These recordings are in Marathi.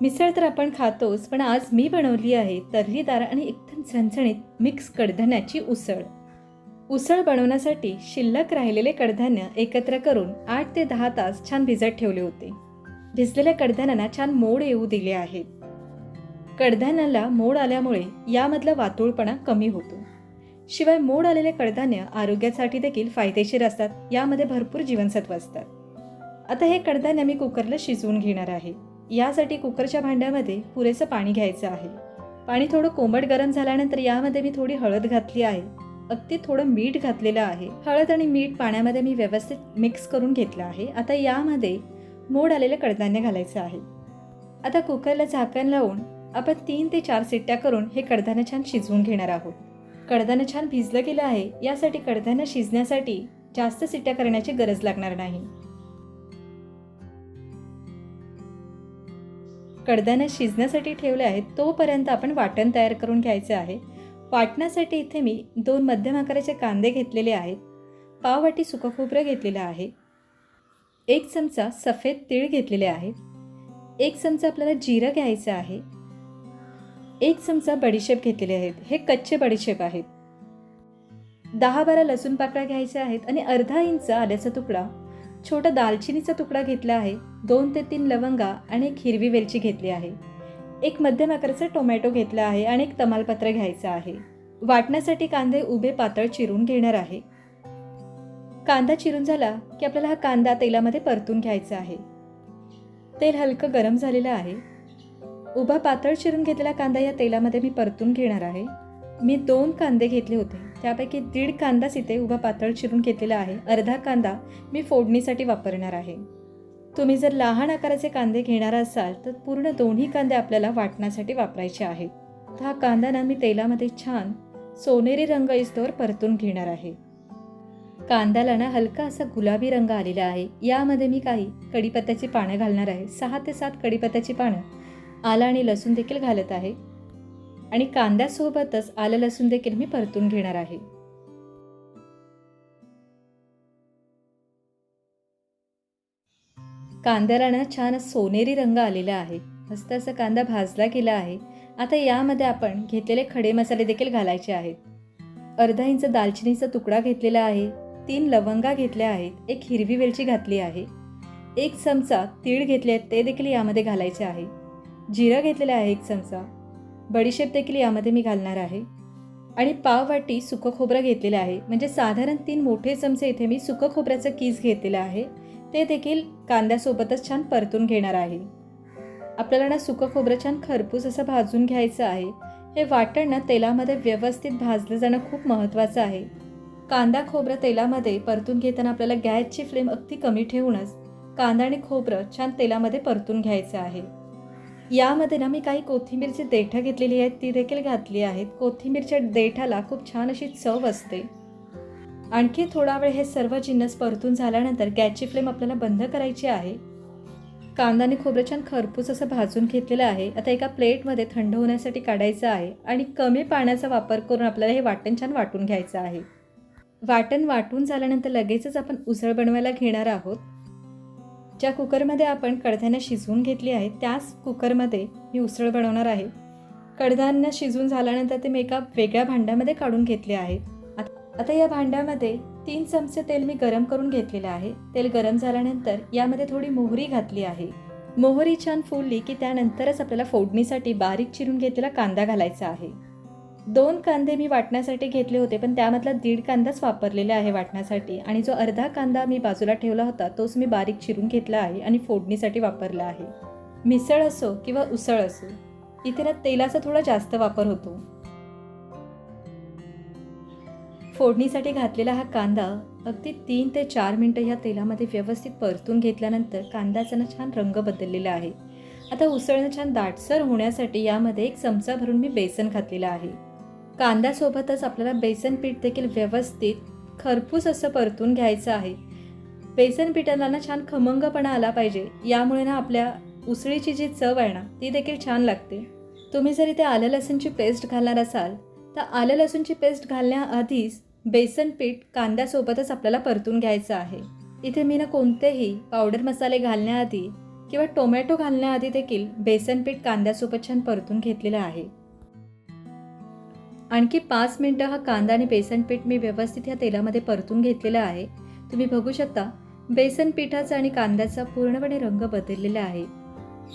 मिसळ तर आपण खातोच पण आज मी बनवली आहे तर्रीदार आणि एकदम झणझणीत मिक्स कडधान्याची उसळ. उसळ बनवण्यासाठी शिल्लक राहिलेले कडधान्य एकत्र करून आठ ते दहा तास छान भिजत ठेवले होते. भिजलेल्या कडधान्यांना छान मोड येऊ दिले आहेत. कडधान्याला मोड आल्यामुळे यामधला वातुळपणा कमी होतो. शिवाय मोड आलेले कडधान्य आरोग्यासाठी देखील फायदेशीर असतात यामध्ये भरपूर जीवनसत्व असतात. आता हे कडधान्य मी कुकरला शिजवून घेणार आहे. यासाठी कुकरच्या भांड्यामध्ये पुरेसं पाणी घ्यायचं आहे. पाणी थोडं कोंबट गरम झाल्यानंतर यामध्ये मी थोडी हळद घातली आहे. अगदी थोडं मीठ घातलेलं आहे. हळद आणि मीठ पाण्यामध्ये मी व्यवस्थित मिक्स करून घेतलं आहे. आता यामध्ये मोड आलेलं कडधान्य घालायचं आहे. आता कुकरला झाकण लावून आपण तीन ते चार सिट्ट्या करून हे कडधान्य छान शिजवून घेणार आहोत. कडधान्य छान भिजलं गेलं आहे. यासाठी कडधान्य शिजण्यासाठी जास्त सिट्ट्या करण्याची गरज लागणार नाही. कडधान्य शिजण्यासाठी ठेवले आहेत तोपर्यंत आपण वाटण तयार करून घ्यायचे आहे. वाटण्यासाठी इथे मी दोन मध्यम आकाराचे कांदे घेतलेले आहेत. पाववाटी सुकं खोबरं घेतलेलं आहे. एक चमचा सफेद तीळ घेतलेले आहे. एक चमचा आपल्याला जिरं घ्यायचं आहे. एक चमचा बडीशेप घेतलेले आहेत. हे कच्चे बडीशेप आहेत. दहा बारा लसूण पाकळ्या घ्यायच्या आहेत आणि अर्धा इंच आल्याचा तुकडा छोटा दालचिनीचा तुकडा घेतला आहे दोन ते तीन लवंगा आणि एक हिरवी वेलची घेतली आहे. एक मध्यम आकाराचा टोमॅटो घेतला आहे आणि एक तमालपत्र घ्यायचं आहे. वाटण्यासाठी कांदे उभे पातळ चिरून घेणार आहे. कांदा चिरून झाला की आपल्याला हा कांदा तेलामध्ये परतून घ्यायचा आहे. तेल हलकं गरम झालेलं आहे. उभा पातळ चिरून घेतलेला कांदा या तेलामध्ये मी परतून घेणार आहे. मी दोन कांदे घेतले होते. त्यापैकी दीड कांदाच इथे उभा पातळ चिरून घेतलेला आहे. अर्धा कांदा मी फोडणीसाठी वापरणार आहे. तुम्ही जर लहान आकाराचे कांदे घेणार असाल तर पूर्ण दोन्ही कांदे आपल्याला वाटण्यासाठी वापरायचे आहेत तर हा कांदा ना मी तेलामध्ये छान सोनेरी रंग इस्तोवर परतून घेणार आहे. कांद्याला ना हलका असा गुलाबी रंग आलेला आहे. यामध्ये मी काही कडीपत्त्याची पानं घालणार आहे. सहा ते सात कडीपत्त्याची पानं आला आणि लसूण देखील घालत आहे. आणि कांद्यासोबतच आलं लसूण देखील मी परतून घेणार आहे. कांद्याला ना छान सोनेरी रंग आलेला आहे. मस्त असा कांदा भाजला गेला आहे. आता यामध्ये आपण घेतलेले खडे मसाले देखील घालायचे आहेत. अर्धा इंच दालचिनीचा तुकडा घेतलेला आहे. तीन लवंगा घेतल्या आहेत. एक हिरवी वेलची घातली आहे. एक चमचा तीळ घेतले आहेत. ते देखील यामध्ये घालायचे आहे. जिरं घेतलेलं आहे एक चमचा. बडीशेप देखील यामध्ये मी घालणार आहे. आणि पाववाटी सुकं खोबरं घेतलेलं आहे. म्हणजे साधारण तीन मोठे चमचे इथे मी सुकं खोबऱ्याचं कीस घेतलेलं आहे. ते देखील कांद्यासोबतच छान परतून घेणार आहे. आपल्याला ना सुकं खोबरं छान खरपूस असं भाजून घ्यायचं आहे. हे वाटण ना तेलामध्ये व्यवस्थित भाजलं जाणं खूप महत्त्वाचं आहे. कांदा खोबरं तेलामध्ये परतून घेताना आपल्याला गॅसची फ्लेम अगदी कमी ठेवूनच कांदा आणि खोबरं छान तेलामध्ये परतून घ्यायचं आहे. यामध्ये ना मी काही कोथिंबीरची देठं घेतलेली आहेत ती देखील घातली आहेत. कोथिंबीरच्या देठाला खूप छान अशी चव असते. आणखी थोडा वेळ हे सर्व जिन्नस परतून झाल्यानंतर गॅसची फ्लेम आपल्याला बंद करायची आहे. कांदा आणि खोबरं छान खरपूस असं भाजून घेतलेलं आहे. आता एका प्लेटमध्ये थंड होण्यासाठी काढायचं आहे आणि कमी पाण्याचा वापर करून आपल्याला हे वाटण छान वाटून घ्यायचं आहे. वाटण वाटून झाल्यानंतर लगेचच आपण उसळ बनवायला घेणार आहोत. ज्या कुकरमध्ये आपण कडधान्य शिजवून घेतली आहे त्याच कुकरमध्ये मी उसळ बनवणार आहे. कडधान्य शिजून झाल्यानंतर ते मी एका वेगळ्या भांड्यामध्ये काढून घेतले आहे. आता या भांड्यामध्ये तीन चमचे तेल मी गरम करून घेतलेले आहे. तेल गरम झाल्यानंतर यामध्ये थोडी मोहरी घातली आहे. मोहरी छान फुलली की त्यानंतरच आपल्याला फोडणीसाठी बारीक चिरून घेतलेला कांदा घालायचा आहे. दोन कांदे मी वाटण्यासाठी घेतले होते पण त्यामधला दीड कांदाच वापरलेला आहे वाटण्यासाठी. आणि जो अर्धा कांदा मी बाजूला ठेवला होता तोच मी बारीक चिरून घेतला आहे आणि फोडणीसाठी वापरला आहे. मिसळ असो किंवा उसळ असो इथे ना तेलाचा थोडा जास्त वापर होतो. फोडणीसाठी घातलेला हा कांदा अगदी तीन ते चार मिनटं ह्या तेलामध्ये व्यवस्थित परतून घेतल्यानंतर कांद्याचा ना छान रंग बदललेला आहे. आता उसळणं छान दाटसर होण्यासाठी यामध्ये एक चमचा भरून मी बेसन घातलेलं आहे. कांद्यासोबतच आपल्याला बेसन पीठ देखील व्यवस्थित खरपूस असं परतून घ्यायचं आहे. बेसन पिठाला ना छान खमंगपणा आला पाहिजे. यामुळे ना आपल्या उसळीची जी चव आहे ना ती देखील छान लागते. तुम्ही जर इथे आलं लसूणची पेस्ट घालणार असाल तर आलं लसूणची पेस्ट घालण्याआधीच बेसन पीठ कांद्यासोबतच आपल्याला परतून घ्यायचं आहे. इथे मी ना कोणतेही पावडर मसाले घालण्याआधी किंवा टोमॅटो घालण्याआधी देखील बेसन पीठ कांद्यासोबत छान परतून घेतलेलं आहे. आणखी पाच मिनटं हा कांदा आणि बेसन पीठ मी व्यवस्थित ह्या तेलामध्ये परतून घेतलेलं आहे. तुम्ही बघू शकता बेसन पिठाचा आणि कांद्याचा पूर्णपणे रंग बदललेला आहे.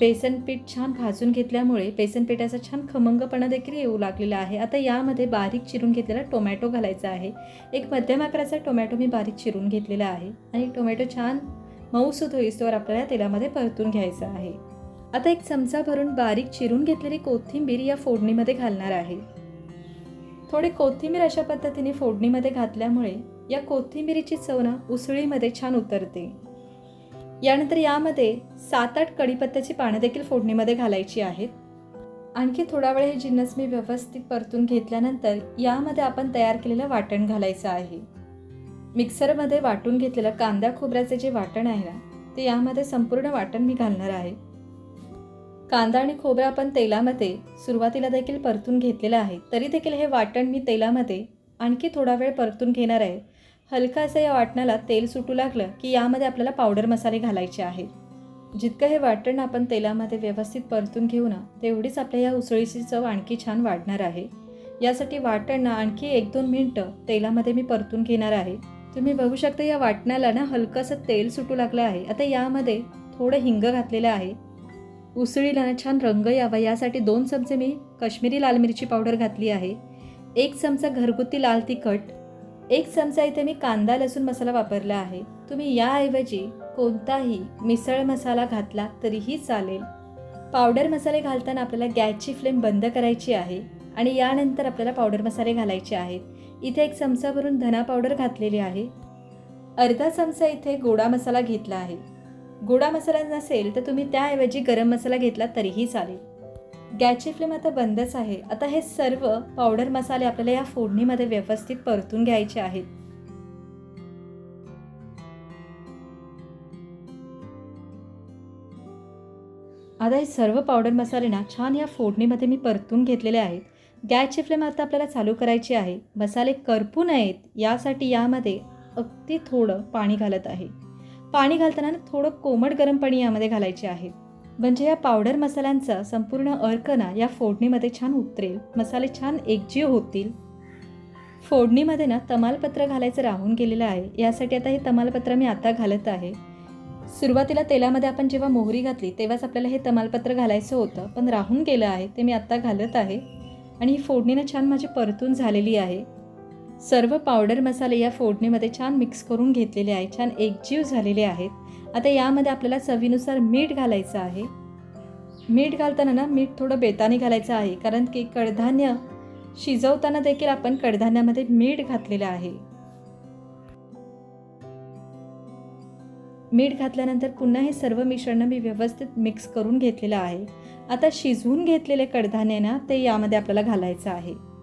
बेसन पीठ छान भाजून घेतल्यामुळे बेसन पिठाचा छान खमंगपणा देखील येऊ लागलेला आहे. आता यामध्ये बारीक चिरून घेतलेला टोमॅटो घालायचा आहे. एक मध्यम आकाराचा टोमॅटो मी बारीक चिरून घेतलेला आहे आणि टोमॅटो छान मऊसूत होईस्तोवर आपल्याला तेलामध्ये परतून घ्यायचा आहे. आता एक चमचा भरून बारीक चिरून घेतलेली कोथिंबीर या फोडणीमध्ये घालणार आहे. थोडी कोथिंबीर अशा पद्धतीने फोडणीमध्ये घातल्यामुळे या कोथिंबीरीची चव ना उसळीमध्ये छान उतरते. यानंतर यामध्ये सात आठ कढीपत्त्याची पानं देखील फोडणीमध्ये घालायची आहेत. आणखी थोडा वेळ हे जिन्नस मी व्यवस्थित परतून घेतल्यानंतर यामध्ये आपण तयार केलेलं वाटण घालायचं आहे. मिक्सरमध्ये वाटून घेतलेलं कांदा खोबऱ्याचे जे वाटण आहे ना ते यामध्ये संपूर्ण वाटण मी घालणार आहे. कांदा आणि खोबरा आपण तेलामध्ये सुरुवातीला देखील परतून घेतलेलं आहे. तरी देखील हे वाटण मी तेलामध्ये आणखी थोडा वेळ परतून घेणार आहे. हलका असं या वाटणाला तेल सुटू लागलं की यामध्ये आपल्याला पावडर मसाले घालायचे आहेत. जितकं हे वाटण आपण तेलामध्ये व्यवस्थित परतून घेऊ ना तेवढीच आपल्या या उसळीची चव आणखी छान वाढणार आहे. यासाठी वाटण ना आणखी एक दोन मिनटं तेलामध्ये मी परतून घेणार आहे. तुम्ही बघू शकता या वाटणाला ना हलकंसं तेल सुटू लागलं आहे. आता यामध्ये थोडं हिंग घातलेलं आहे. उसळीला छान रंग यावा यासाठी दोन चमचे मी कश्मीरी लाल मिरची पावडर घातली आहे. एक चमचा घरगुती लाल तिखट एक चमचा इथे मी कांदा लसूण मसाला वापरला आहे. तुम्ही याऐवजी कोणताही मिसळ मसाला घातला तरीही चालेल. पावडर मसाले घालताना आपल्याला गॅसची फ्लेम बंद करायची आहे आणि यानंतर आपल्याला पावडर मसाले घालायचे आहेत. इथे एक चमचा भरून धना पावडर घातलेली आहे. अर्धा चमचा इथे गोडा मसाला घेतला आहे. गोडा मसाला नसेल तर तुम्ही त्याऐवजी गरम मसाला घेतला तरीही चालेल. गॅसची फ्लेम आता बंदच आहे. आता हे सर्व पावडर मसाले आपल्याला या फोडणीमध्ये व्यवस्थित परतून घ्यायचे आहेत. आता हे सर्व पावडर मसाले ना छान या फोडणीमध्ये मी परतून घेतलेले आहेत. गॅसची फ्लेम आता आपल्याला चालू करायची आहे. मसाले करपू नयेत यासाठी यामध्ये अगदी थोडं पाणी घालत आहे. पाणी घालताना थोडं कोमट गरम पाणी यामध्ये घालायचे आहे. म्हणजे या पावडर मसाल्यांचा संपूर्ण अर्क ना या फोडणीमध्ये छान उतरेल. मसाले छान एकजीव होतील. फोडणीमध्ये ना तमालपत्र घालायचं राहून गेलेलं आहे. यासाठी आता हे तमालपत्र मी आता घालत आहे. सुरुवातीला तेलामध्ये आपण जेव्हा मोहरी घातली तेव्हाच आपल्याला हे तमालपत्र घालायचं होतं. पण राहून गेलं आहे ते मी आत्ता घालत आहे. आणि ही फोडणीनं छान माझी परतून झालेली आहे. सर्व पावडर मसाले या फोडणीमध्ये छान मिक्स करून घेतलेले आहे छान एकजीव झालेले आहेत. आता यामध्ये आपल्याला चवीनुसार मीठ घालायचं आहे. मीठ घालताना ना मीठ थोडं बेताने घालायचं आहे. कारण की कडधान्य शिजवताना देखील आपण कडधान्यामध्ये मीठ घातलेलं आहे. मीठ घातल्यानंतर पुन्हा हे सर्व मिश्रण मी व्यवस्थित मिक्स करून घेतलेलं आहे. आता शिजवून घेतलेले कडधान्य ना ते यामध्ये आपल्याला घालायचं आहे.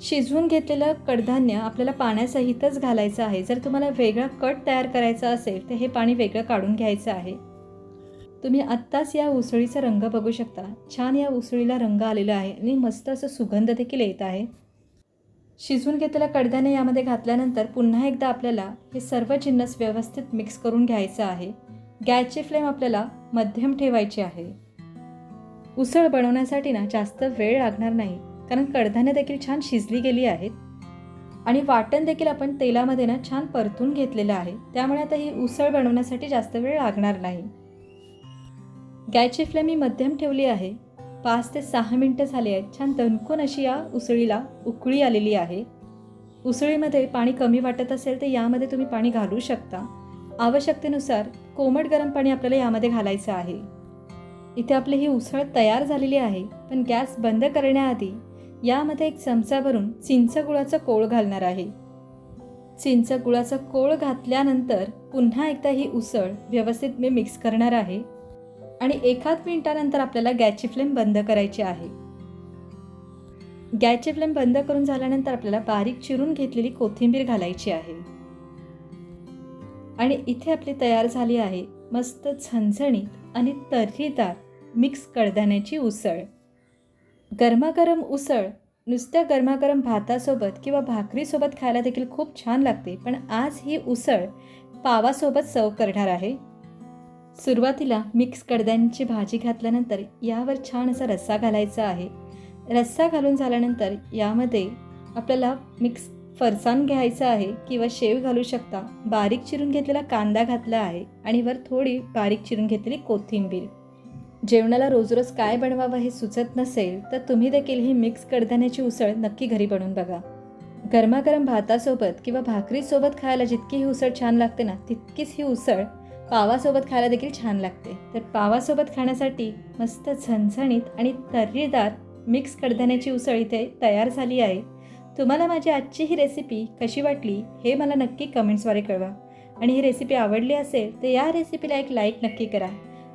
शिजवून घेतलेलं कडधान्य आपल्याला पाण्यासहितच घालायचं आहे. जर तुम्हाला वेगळा कट तयार करायचा असेल तर हे पाणी वेगळं काढून घ्यायचं आहे. तुम्ही आत्ताच या उसळीचा रंग बघू शकता. छान या उसळीला रंग आलेला आहे आणि मस्त असं सुगंध देखील येत आहे. शिजवून घेतलेलं कडधान्य यामध्ये घातल्यानंतर पुन्हा एकदा आपल्याला हे सर्व जिन्नस व्यवस्थित मिक्स करून घ्यायचं आहे. गॅसची फ्लेम आपल्याला मध्यम ठेवायची आहे. उसळ बनवण्यासाठी ना जास्त वेळ लागणार नाही. कारण कडधान्य देखील छान शिजली गेली आहेत. आणि वाटण देखील आपण तेलामध्ये ना छान परतून घेतलेलं आहे. त्यामुळे आता ही उसळ बनवण्यासाठी जास्त वेळ लागणार नाही. गॅसची फ्लेम मी मध्यम ठेवली आहे. पाच ते सहा मिनटं झाली आहेत. छान दणकून अशी या उसळीला उकळी आलेली आहे. उसळीमध्ये पाणी कमी वाटत असेल तर यामध्ये तुम्ही पाणी घालू शकता. आवश्यकतेनुसार कोमट गरम पाणी आपल्याला यामध्ये घालायचं आहे. इथे आपली ही उसळ तयार झालेली आहे. पण गॅस बंद करण्याआधी यामध्ये एक चमचा भरून चिंच गुळाचा कोळ घालणार आहे. चिंच गुळाचा कोळ घातल्यानंतर पुन्हा एकदा ही उसळ व्यवस्थित मी मिक्स करणार आहे आणि एखाद मिनिटानंतर आपल्याला गॅसची फ्लेम बंद करायची आहे. गॅसची फ्लेम बंद करून झाल्यानंतर आपल्याला बारीक चिरून घेतलेली कोथिंबीर घालायची आहे. आणि इथे आपली तयार झाली आहे मस्त झणझणीत आणि तर्रीदार मिक्स कडधान्याची उसळ. गरमागरम उसळ नुसत्या गरमागरम भातासोबत किंवा भाकरीसोबत खायला देखील खूप छान लागते. पण आज ही उसळ पावासोबत सर्व करणार आहे. सुरुवातीला मिक्स कडद्यांची भाजी घातल्यानंतर यावर छान असा रस्सा घालायचा आहे. रस्सा घालून झाल्यानंतर यामध्ये आपल्याला मिक्स फरसाण घ्यायचं आहे किंवा शेव घालू शकता. बारीक चिरून घेतलेला कांदा घातला आहे आणि वर थोडी बारीक चिरून घेतलेली कोथिंबीर. जेवणाला रोज रोज काय बनवावं हे सुचत नसेल तर तुम्ही देखील ही मिक्स कडधान्याची उसळ नक्की घरी बनवून बघा. गरमागरम भातासोबत किंवा भाकरीसोबत खायला जितकी ही उसळ छान लागते ना तितकीच ही उसळ पावासोबत खायला देखील छान लागते. तर पावासोबत खाण्यासाठी मस्त झणझणीत आणि तर्रीदार मिक्स कडधान्याची उसळ इथे तयार झाली आहे. तुम्हाला माझी आजची ही रेसिपी कशी वाटली हे मला नक्की कमेंट्सद्वारे कळवा. आणि ही रेसिपी आवडली असेल तर या रेसिपीला एक लाईक नक्की करा.